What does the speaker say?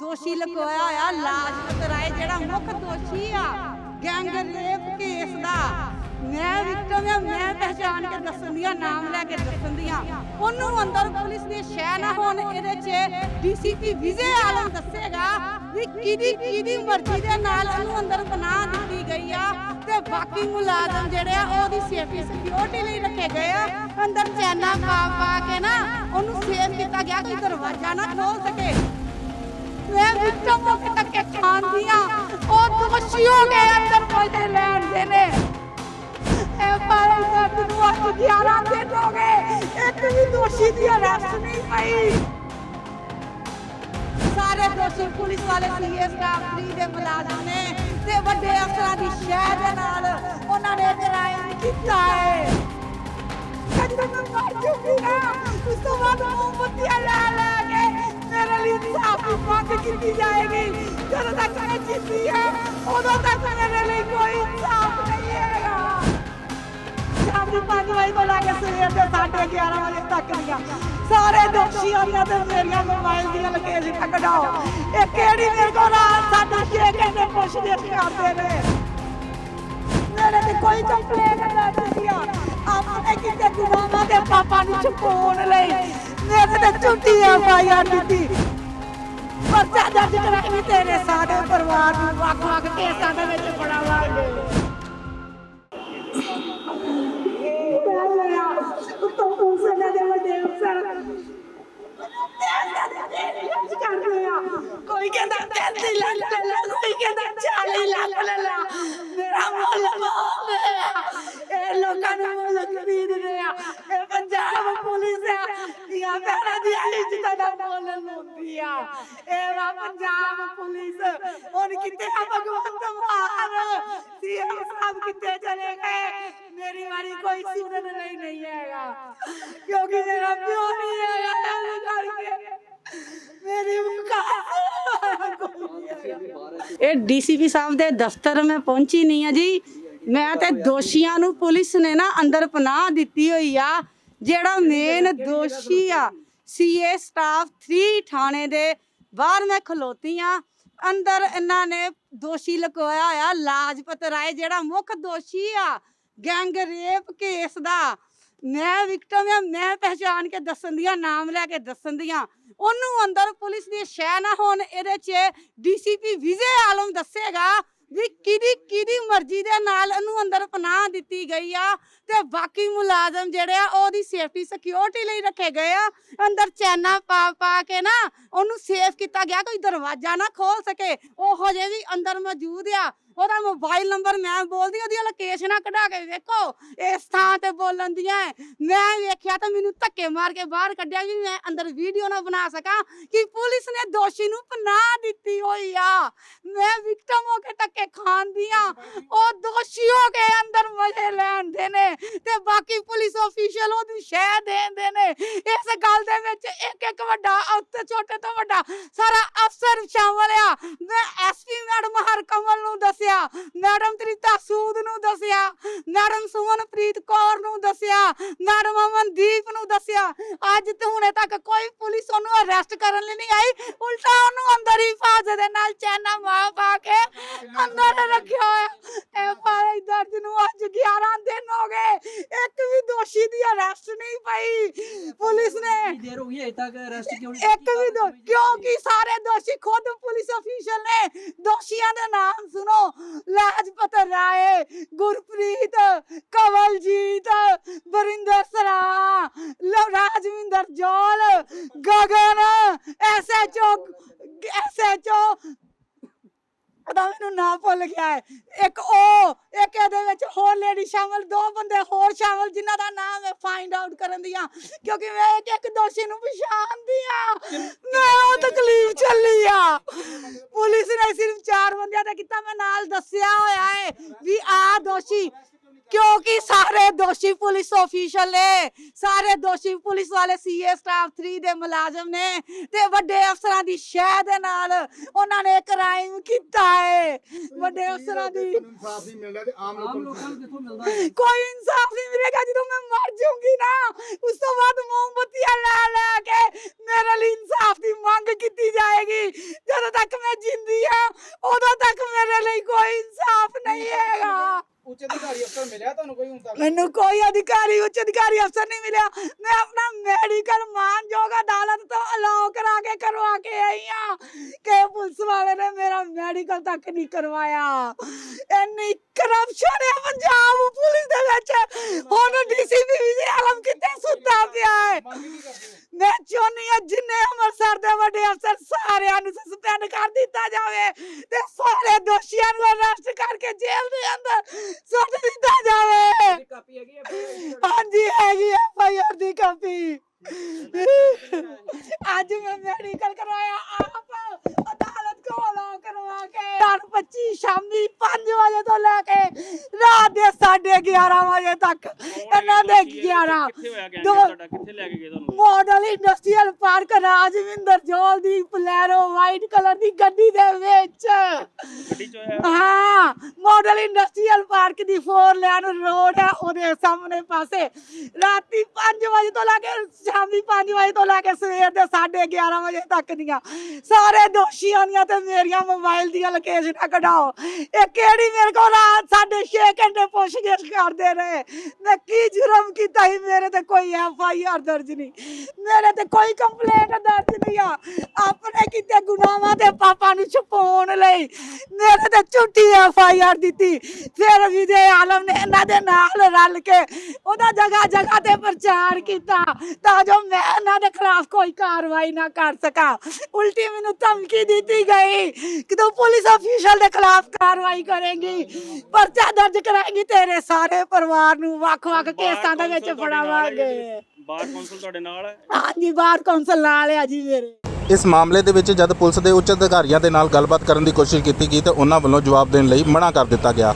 ਦੋਸ਼ੀ ਲਗਾਇਆ ਹੋਇਆ ਲਾਜਪਤ ਰਾਏ ਜਿਹੜਾ ਮੁੱਖ ਦੋਸ਼ੀ ਆ ਗੈਂਗ ਰੇਪ ਕੇਸ ਦਾ। ਮੈਂ ਵਿਕਟਮ ਆ ਮੈਂ ਪਹਿਚਾਨ ਕੇ ਦੱਸਣ ਦੀਆਂ ਨਾਮ ਲੈ ਕੇ ਦੱਸਣ ਦੀਆਂ ਉਹਨੂੰ ਅੰਦਰ ਪੁਲਿਸ ਨੇ ਸ਼ੈ ਨਾ ਹੋਣ ਇਹਦੇ 'ਚ ਡੀਸੀਪੀ ਵਿਜੇ ਆਲਮ ਦੱਸੇਗਾ ਵੀ ਕਿਹਦੀ ਕਿਹਦੀ ਮਰਜ਼ੀ ਦੇ ਨਾਲ ਉਹਨੂੰ ਅੰਦਰ ਬਣਾ ਦਿੱਤੀ ਗਈ ਆ। ਤੇ ਬਾਕੀ ਮੁਲਾਜ਼ਮ ਜਿਹੜੇ ਆ ਉਹਦੀ ਸੇਫਟੀ ਸਿਕਿਉਰਿਟੀ ਲਈ ਰੱਖੇ ਗਏ ਆ। ਅੰਦਰ ਚੈਨਾ ਪਾ ਪਾ ਕੇ ਨਾ ਉਹਨੂੰ ਸੇਫ ਕੀਤਾ ਗਿਆ ਕੋਈ ਦਰਵਾਜ਼ਾ ਨਾ ਖੋਲ ਸਕੇ। ਮੈਂ ਵਿਕਟਮ ਹੋ ਕੇ ਖਾਂਦੀਆਂ। ਉਹ ਦੋਸ਼ੀ ਹੋ ਅੰਦਰ ਮਜ਼ੇ ਲੈਣ ਦੇ ਨੇ। ਇਹ ਪਾਰੇ ਦਰਦ ਨੂੰ ਅੱਜ 11 ਦਿਨ ਹੋ ਗਏ ਇੱਕ ਵੀ ਦੋਸ਼ੀ ਦੀ ਅਰੈਸਟ ਨਹੀਂ ਪਈ। ਸਾਰੇ ਦੋਸ਼ੀ ਪੁਲਿਸ ਵਾਲੇ ਸੀਏ ਸਟਾਫ 3 ਦੇ ਮੁਲਾਜ਼ਮ ਨੇ ਤੇ ਵੱਡੇ ਅਫਸਰਾਂ ਦੀ ਸ਼ਹਿ ਦੇ ਨਾਲ ਉਹਨਾਂ ਨੇ ਕ੍ਰਾਈਮ ਕੀਤਾ ਹੈ। ਦੀ ਮੰਗ ਕੀਤੀ ਜਾਏਗੀ ਜਦੋਂ ਤੱਕ ਮੈਂ ਜਿੱਤੀ ਹਾਂ ਉਦੋਂ ਤੱਕ ਮੇਰੇ ਲਈ ਕੋਈ ਇਨਸਾਫ ਨਹੀਂ ਹੈਗਾ ਸ਼ਾਮ ਨੂੰ 5 ਵਜੇ ਤੋਂ ਲੈ ਕੇ ਸਵੇਰ ਦੇ 11:30 ਵਜੇ ਤੱਕ ਦੀਆਂ ਸਾਰੇ ਦੋਸ਼ੀਆਂ ਦੀਆਂ ਤੇ ਮੇਰੀਆਂ ਮੋਬਾਈਲ ਦੀਆਂ ਲੋਕੇਸ਼ਨਾਂ ਕਢਾਓ ਇਹ ਕਿਹੜੀ ਮੇਰੇ ਕੋਲ ਰਾਤ ਸਾਡਾ ਛੇ ਘੰਟੇ ਪੁੱਛਦੇ ਕਰਦੇ ਨੇ ਮੇਰੇ ਤੇ ਕੋਈ ਕੰਪਲੇਂਟ ਨਾ ਦਿੱਤੀ ਆਪਣੇ ਕਿਤੇ ਗੁਨਾਹਾਂ ਦੇ ਪਾਪਾ ਨੂੰ ਛੁਪਾਉਣ ਲਈ ਮੇਰੇ ਤੇ ਝੂਠੀ ਐਫਆਈਆਰ ਦਿੱਤੀ ਪਰਚਾ ਦਰਜ ਕਰਾ ਕੇ ਤੇਰੇ ਸਾਰੇ ਪਰਿਵਾਰ ਨੂੰ ਵੱਖ-ਵੱਖ ਕੇਸਾਂ ਦੇ ਵਿੱਚ ਪੜਾਵਾਂਗੇ ਉੱਤੋਂ ਪੁਲਿਸ ਦੇ ਵੱਡੇ ਅਫਸਰ ਕੋਈ ਕਹਿੰਦਾ 33 ਲੱਖ ਲੈ ਲਾ ਕੋਈ ਕਹਿੰਦਾ 40 ਲੱਖ ਲੈ ਲਾ ਮੇਰਾ ਮੁੱਲ ਬਹੁਤ ਹੈ ਇਹ ਲੋਕਾਂ ਨੂੰ ਮੁੱਲ ਖਰੀਦ ਰਿਹਾ ਇਹ ਪੰਜਾਬ ਪੁਲਿਸ ਆ ਇਹ ਭੈਣਾਂ ਦੀ ਇੱਜ਼ਤ ਦਾ ਮੁੱਲ ਲਾਉਂਦੀ ਆ। ਇਹ ਵਾ ਪੰਜਾਬ ਪੁਲਿਸ। ਹੁਣ ਕਿਤੇ ਆ ਭਗਵੰਤ ਮਾਨ? ਸੀਐਮ ਸਾਹਿਬ ਕਿਤੇ ਚਲੇ ਗਏ? ਮੇਰੀ ਵਾਰੀ ਕੋਈ ਸੁਣਨ ਲਈ ਨਹੀਂ ਹੈਗਾ। ਕਿਉਂਕਿ ਮੇਰਾ ਪਿਓ ਨਹੀਂ ਹੈਗਾ ਇਸ ਕਰਕੇ। ਮੇਰੀ ਮੁਕਾਬਲਾ ਇਹ ਡੀਸੀਪੀ ਸਾਹਿਬ ਦੇ ਦਫ਼ਤਰ ਮੈਂ ਪਹੁੰਚੀ ਨਹੀਂ ਆ ਜੀ। ਮੈਂ ਤੇ ਦੋਸ਼ੀਆਂ ਨੂੰ ਪੁਲਿਸ ਨੇ ਨਾ ਅੰਦਰ ਪਨਾਹ ਦਿੱਤੀ ਹੋਈ ਆ। ਜਿਹੜਾ ਮੇਨ ਦੋਸ਼ੀ ਆ ਸੀਏ ਸਟਾਫ 3 ਥਾਣੇ ਦੇ ਬਾਹਰ ਮੈਂ ਖਲੋਤੀ ਆ। ਅੰਦਰ ਇਹਨਾਂ ਨੇ ਦੋਸ਼ੀ ਲਗਾਇਆ ਹੋਇਆ ਲਾਜਪਤ ਰਾਏ ਜਿਹੜਾ ਮੁੱਖ ਦੋਸ਼ੀ ਆ ਗੈਂਗ ਰੇਪ ਕੇਸ ਦਾ। ਮੈਂ ਵਿਕਟਮ ਆ ਮੈਂ ਪਹਿਚਾਨ ਕੇ ਦੱਸਣ ਦੀਆਂ ਨਾਮ ਲੈ ਕੇ ਦੱਸਣ ਦੀਆਂ। ਉਹਨੂੰ ਅੰਦਰ ਪੁਲਿਸ ਦੀ ਸ਼ੈ ਨਾ ਹੋਣ ਇਹਦੇ 'ਚ ਡੀਸੀਪੀ ਵਿਜੇ ਆਲਮ ਦੱਸੇਗਾ ਵੀ ਕਿਹਦੀ ਕਿਹਦੀ ਮਰਜ਼ੀ ਦੇ ਨਾਲ ਉਹਨੂੰ ਅੰਦਰ ਪਨਾਹ ਦਿੱਤੀ ਗਈ ਆ ਤੇ ਬਾਕੀ ਮੁਲਾਜ਼ਮ ਜਿਹੜੇ ਆ, ਉਹਦੀ ਸੇਫਟੀ ਸਿਕਿਉਰਿਟੀ ਲਈ ਰੱਖੇ ਗਏ ਆ। ਅੰਦਰ ਚੈਨਾ ਪਾ ਪਾ ਕੇ ਨਾ ਉਹਨੂੰ ਸੇਫ ਕੀਤਾ ਗਿਆ, ਕੋਈ ਦਰਵਾਜ਼ਾ ਨਾ ਖੋਲ ਸਕੇ। ਉਹੋ ਜਿਹੇ ਵੀ ਅੰਦਰ ਮੌਜੂਦ ਆ। ਉਹਦਾ ਮੋਬਾਈਲ ਨੰਬਰ ਮੈਂ ਬੋਲਦੀ ਉਹਦੀਆਂ ਲੋਕੇਸ਼ਨਾਂ ਕਢਾ ਕੇ ਵੇਖੋ। ਇਸ ਥਾਂ ਤੇ ਬੋਲਣ ਦੀਆਂ ਮੈਂ ਵੇਖਿਆ ਤਾਂ ਮੈਨੂੰ ਧੱਕੇ ਮਾਰ ਕੇ ਬਾਹਰ ਕੱਢਿਆ ਵੀ ਮੈਂ ਅੰਦਰ ਵੀਡੀਓ ਨਾ ਬਣਾ ਸਕਾਂ ਕਿ ਪੁਲਿਸ ਨੇ ਦੋਸ਼ੀ ਨੂੰ ਪਨਾਹ ਦਿੱਤੀ ਹੋਈ ਆ। ਮੈਂ ਵਿਕਟਮ ਹੋ ਕੇ ਧੱਕੇ ਖਾਂਦੀ ਆ। ਉਹ ਦੋਸ਼ੀ ਹੋ ਕੇ ਅੰਦਰ ਮਜ਼ੇ ਲੈਂਦੇ ਨੇ ਤੇ ਬਾਕੀ ਪੁਲਿਸ ਅਫੀਸ਼ੀਅਲ ਉਹਨੂੰ ਸ਼ਹਿ ਦੇਂਦੇ ਨੇ। ਇਸ ਗੱਲ ਦੇ ਵਿੱਚ ਇੱਕ ਇੱਕ ਵੱਡਾ, ਅਤੇ ਛੋਟੇ ਤੋਂ ਵੱਡਾ ਸਾਰਾ ਅਫਸਰ ਸ਼ਾਮਲ ਆ। ਮੈਂ ਐਸਪੀ ਮੈਡਮ ਹਰਕਮਲ ਨੂੰ ਦੱਸਿਆ ਮੈਡਮ ਤ੍ਰਿਤਾ ਸੂਦ ਨੂੰ ਦੱਸਿਆ ਮੈਡਮ ਸੁਮਨਪ੍ਰੀਤ ਕੌਰ ਨੂੰ ਦੱਸਿਆ ਮੈਡਮ ਅਮਨਦੀਪ ਨੂੰ ਦੱਸਿਆ। ਅੱਜ ਤੇ ਹੁਣੇ ਤੱਕ ਕੋਈ ਪੁਲਿਸ ਉਹਨੂੰ ਅਰੈਸਟ ਕਰਨ ਲਈ ਨਹੀਂ ਆਈ। ਉਲਟਾ ਉਹਨੂੰ ਅੰਦਰ ਹੀ ਹਿਫਾਜ਼ਤ ਦੇ ਨਾਲ ਚੈਨਾ ਮਾਰ ਪਾ ਕੇ ਅੰਦਰ ਰੱਖਿਆ ਹੋਇਆ। ਇਹ ਪਾਰੇ ਦਰਦ ਨੂੰ ਅੱਜ 11 ਦਿਨ ਹੋ ਗਏ। ਇੱਕ ਵੀ ਦੋਸ਼ੀ ਦੀ ਅਰੈਸਟ ਨਹੀਂ ਪਈ। ਪੁਲਿਸ ਨੇ ਕਿੰਨੀ ਦੇਰ ਹੋ ਗਈ ਅਜੇ ਤੱਕ ਅਰੈਸਟ ਕਿਉਂ ਨਹੀਂ ਇੱਕ ਵੀ ਦੋ ਕਿਉਂਕਿ ਸਾਰੇ ਖੁਦ ਪੁਲਿਸ ਅਫੀਸ਼ਲ ਨੇ ਦੋਸ਼ੀਆਂ ਦੇ ਨਾਮ ਸੁਣੋ। ਲਾਜਪਤ ਰਾਏ, ਗੁਰਪ੍ਰੀਤ, ਕਵਲਜੀਤ ਬਰਿੰਦਰ ਸਰਾ ਰਾਜਵਿੰਦਰ ਜੋਲ, ਗਗਨ ਐਸਐਚਓ ਐਸਐਚਓ ਉਹਦਾ ਮੈਨੂੰ ਨਾ ਭੁੱਲ ਗਿਆ ਹੈ। ਇੱਕ ਉਹ ਇੱਕ ਇਹਦੇ ਵਿੱਚ ਹੋਰ ਲੇਡੀ ਸ਼ਾਮਲ ਦੋ ਬੰਦੇ ਹੋਰ ਸ਼ਾਮਲ ਜਿਨ੍ਹਾਂ ਦਾ ਨਾਮ ਹੈ ਫਾਈਂਡ ਆਊਟ ਕਰਨ ਦੀਆਂ ਕਿਉਂਕਿ ਮੈਂ ਇੱਕ ਇੱਕ ਦੋਸ਼ੀ ਨੂੰ ਪਛਾਣਦੀ ਆ ਮੈਂ ਉਹ ਤਕਲੀਫ ਚੱਲੀ ਆ। ਪੁਲਿਸ ਨੇ ਸਿਰਫ ਚਾਰ ਬੰਦਿਆਂ ਦਾ ਕੀਤਾ ਮੈਂ ਨਾਲ ਦੱਸਿਆ ਹੋਇਆ ਹੈ ਵੀ ਆ ਦੋਸ਼ੀ ਕਿਉਂਕਿ ਸਾਰੇ ਦੋਸ਼ੀ ਪੁਲਿਸ ਅਫੀਸ਼ਲ ਨੇ। ਸਾਰੇ ਦੋਸ਼ੀ ਪੁਲਿਸ ਵਾਲੇ ਸੀਏ ਸਟਾਫ 3 ਦੇ ਮੁਲਾਜ਼ਮ ਨੇ ਤੇ ਵੱਡੇ ਅਫਸਰਾਂ ਦੀ ਸ਼ਹਿ ਦੇ ਨਾਲ ਉਹਨਾਂ ਨੇ ਕ੍ਰਾਈਮ ਕੀਤਾ ਹੈ। ਵੱਡੇ ਅਫਸਰਾਂ ਦੀ ਇਨਸਾਫ ਨਹੀਂ ਮਿਲਦਾ ਤੇ ਆਮ ਆਮ ਲੋਕਾਂ ਲੋਕਾਂ ਨੂੰ ਕਿੱਥੋਂ ਮਿਲਦਾ ਹੈ? ਕੋਈ ਇਨਸਾਫ ਨਹੀਂ ਮਿਲੇਗਾ ਜਦੋਂ ਮੈਂ ਮਰ ਜਾਊਂਗੀ ਨਾ। ਉਸ ਤੋਂ ਬਾਅਦ ਮੋਮਬੱਤੀਆਂ ਲੈ ਲੈ ਕੇ ਮੇਰੇ ਲਈ ਇਨਸਾਫ ਦੀ ਮੰਗ ਕੀਤੀ ਜਾਏਗੀ। ਜਦੋਂ ਤੱਕ ਮੈਂ ਜਿੰਦੀ ਆ ਉਦੋਂ ਤੱਕ ਮੇਰੇ ਲਈ ਕੋਈ ਇਨਸਾਫ ਨਹੀਂ ਹੈਗਾ। ਉੱਚ ਅਧਿਕਾਰੀ ਅਫਸਰ ਮਿਲਿਆ ਤੁਹਾਨੂੰ ਕੋਈ ਹੁਣ ਤੱਕ? ਮੈਨੂੰ ਕੋਈ ਅਧਿਕਾਰੀ ਉੱਚ ਅਧਿਕਾਰੀ ਅਫਸਰ ਨਹੀਂ ਮਿਲਿਆ। ਮੈਂ ਆਪਣਾ ਮੈਡੀਕਲ ਮਾਨਯੋਗ ਅਦਾਲਤ ਤੋਂ ਅਲਾਉ ਕਰਾ ਕੇ ਕਰਵਾ ਕੇ ਆਈ ਆ ਕਿ ਪੁਲਿਸ ਵਾਲੇ ਨੇ ਮੇਰਾ ਮੈਡੀਕਲ ਤੱਕ ਨਹੀਂ ਕਰਵਾਇਆ। ਕਰਪਸ਼ਨ ਹੈ ਪੰਜਾਬ ਪੁਲਿਸ ਦੇ ਵਿੱਚ। ਹੁਣ ਡੀਸੀਪੀ ਵੀ ਆਲਮ ਕਿੱਥੇ ਸੁੱਤਾ ਪਿਆ ਹੈ। ਮੈਂ ਚਾਹੁੰਦੀ ਹਾਂ ਜਿੰਨੇ ਅੰਮ੍ਰਿਤਸਰ ਦੇ ਵੱਡੇ ਅਫਸਰ ਸਾਰਿਆਂ ਨੂੰ ਸਸਪੈਂਡ ਕਰ ਦਿੱਤਾ ਜਾਵੇ ਤੇ ਸਾਰੇ ਦੋਸ਼ੀਆਂ ਨੂੰ ਅਰੈਸਟ ਕਰਕੇ ਜੇਲ੍ਹ ਦੇ ਅੰਦਰ ਸੁੱਟ ਦਿੱਤਾ ਜਾਵੇ। ਕਾਪੀ ਹੈਗੀ ਹੈ ਹਾਂਜੀ ਹੈਗੀ ਦੀ ਕਾਪੀ। ਅੱਜ ਮੈਂ ਮੈਡੀਕਲ ਕਰਵਾਇਆ ਆਪ ਅਦਾਲਤ ਕੋਲ ਕਰਵਾ ਕੇ। 25 ਸ਼ਾਮੀ 5 ਵਜੇ ਤੋਂ ਲੈ ਕੇ காட்டு 11 ਵਜੇ ਤੱਕ। ਇਹਨਾਂ ਦੇ 11 ਕਿੱਥੇ ਹੋਇਆ ਗੈਂਗ ਤੁਹਾਡਾ ਕਿੱਥੇ ਲੈ ਕੇ ਗਏ ਤੁਹਾਨੂੰ? Model industrial park Rajwinder Jol ਦੀ ਪਲੈਰੋ ਵਾਈਟ ਕਲਰ ਦੀ ਗੱਡੀ ਦੇ ਵਿੱਚ। ਹਾਂ ਮਾਡਲ ਇੰਡਸਟਰੀਅਲ ਪਾਰਕ ਦੀ ਫੋਰ ਲੈਨ ਰੋਡ ਹੈ ਉਹਦੇ ਸਾਹਮਣੇ ਪਾਸੇ। ਰਾਤੀ 5 ਵਜੇ ਤੋਂ ਲੈ ਕੇ ਸ਼ਾਮੀ 5 ਵਜੇ ਤੋਂ ਲੈ ਕੇ ਸਵੇਰ ਦੇ 11:30 ਵਜੇ ਤੱਕ ਦੀਆਂ। ਸਾਰੇ ਦੋਸ਼ੀ ਦੀਆਂ ਤੇ ਮੇਰੀਆਂ ਮੋਬਾਈਲ ਦੀਆਂ ਲੋਕੇਸ਼ਨਾਂ ਕਢਾਓ। ਇਹ ਕਿਹੜੀ ਮੇਰੇ ਕੋਲ ਰਾਤ 6:30 ਘੰਟੇ ਪੁੱਛ ਗਏ ਕਰਦੇ ਰਹੇ। ਮੈਂ ਕੀ ਜੁਰਮ ਕੀਤਾ ਸੀ, ਮੇਰੇ ਤੇ ਕੋਈ ਐਫ ਆਈ ਆਰ ਦਰਜ ਨਹੀਂ। ਮੇਰੇ ਤੇ ਕੋਈ ਕੰਪਲੇਂਟ ਦਰਜ ਨਹੀਂ ਆ। ਆਪਣੇ ਕੀਤੇ ਗੁਨਾਹਾਂ ਦੇ ਪਾਪਾ ਨੂੰ ਛੁਪਾਉਣ ਲਈ ਮੇਰੇ ਤੇ ਝੂਠੀ ਐਫ ਆਈ ਆਰ ਦਿੱਤੀ। ਫਿਰ ਵਿਜੇ ਆਲਮ ਨੇ ਇਹਨਾਂ ਦੇ ਨਾਲ ਰਲ ਕੇ ਉਹਦਾ ਜਗ੍ਹਾ ਜਗ੍ਹਾ ਤੇ ਪ੍ਰਚਾਰ ਕੀਤਾ ਤਾਂ ਜੋ ਮੈਂ ਇਹਨਾਂ ਦੇ ਖਿਲਾਫ ਕੋਈ ਕਾਰਵਾਈ ਨਾ ਕਰ ਸਕਾਂ। ਉਲਟੀ ਮੈਨੂੰ ਧਮਕੀ ਦਿੱਤੀ ਗਈ ਕਿ ਤੂੰ ਪੁਲਿਸ ਅਫੀਸ਼ਲ ਦੇ ਖਿਲਾਫ ਕਾਰਵਾਈ ਕਰੇਂਗੀ। ਪਰਚਾ ਦਰਜ ਕਰਾਂਗੀ ਤੇਰੇ ਸਾਰੇ ਪਰਿਵਾਰ ਨੂੰ ਵੱਖ-ਵੱਖ ਕੇਸਾਂ ਦੇ ਵਿੱਚ ਫੜਾਵਾਂਗੇ। ਬਾਰ ਕੌਂਸਲ ਤੁਹਾਡੇ ਨਾਲ ਹੈ? ਹਾਂਜੀ, ਬਾਹਰ ਕੌਂਸਲ ਨਾਲ ਆ ਜੀ ਮੇਰੇ ਇਸ ਮਾਮਲੇ ਦੇ ਵਿੱਚ ਜਦ ਪੁਲਿਸ ਦੇ ਉੱਚ ਅਧਿਕਾਰੀਆਂ ਦੇ ਨਾਲ ਗੱਲਬਾਤ ਕਰਨ ਦੀ ਕੋਸ਼ਿਸ਼ ਕੀਤੀ ਗਈ ਤਾਂ ਉਹਨਾਂ ਵੱਲੋਂ ਜਵਾਬ ਦੇਣ ਲਈ ਮਨਾ ਕਰ ਦਿੱਤਾ ਗਿਆ।